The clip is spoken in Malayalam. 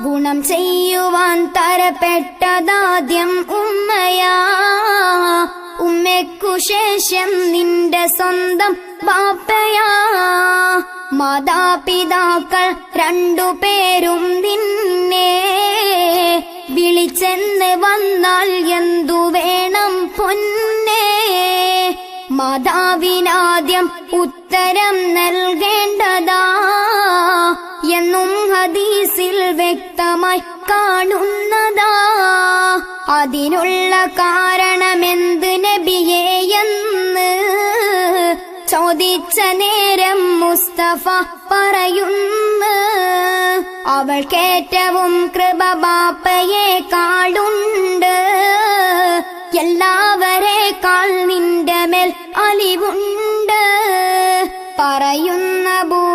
ഗുണം ചെയ്യുവാൻ തരപ്പെട്ടതാദ്യം ഉമ്മയാ. ഉമ്മയ്ക്കു ശേഷം നിന്റെ സ്വന്തം ബാപ്പയാ. മാതാപിതാക്കൾ രണ്ടുപേരും നിന്നെ. വിളിച്ചെന്ന് വന്നാൽ എന്തു വേണം പൊന്നേ. മാതാവിനാദ്യം ഉത്തരം നൽകേണ്ടതാ. എന്നും ഹദീസിൽ വ്യക്തമായി കാണുന്നതാ. അതിനുള്ള കാരണമെന്ത് നബിയേ എന്ന് ചോദിച്ച നേരം മുസ്തഫ പറയുന്നു. അവൾക്കേറ്റവും കൃപ ബാപ്പയെ കാളുണ്ട് എല്ലാവരെക്കാൾ നിന്റെ മേൽ അലിവുണ്ട്. പറയുന്ന ബൂഹൂറയിറളിയല്ല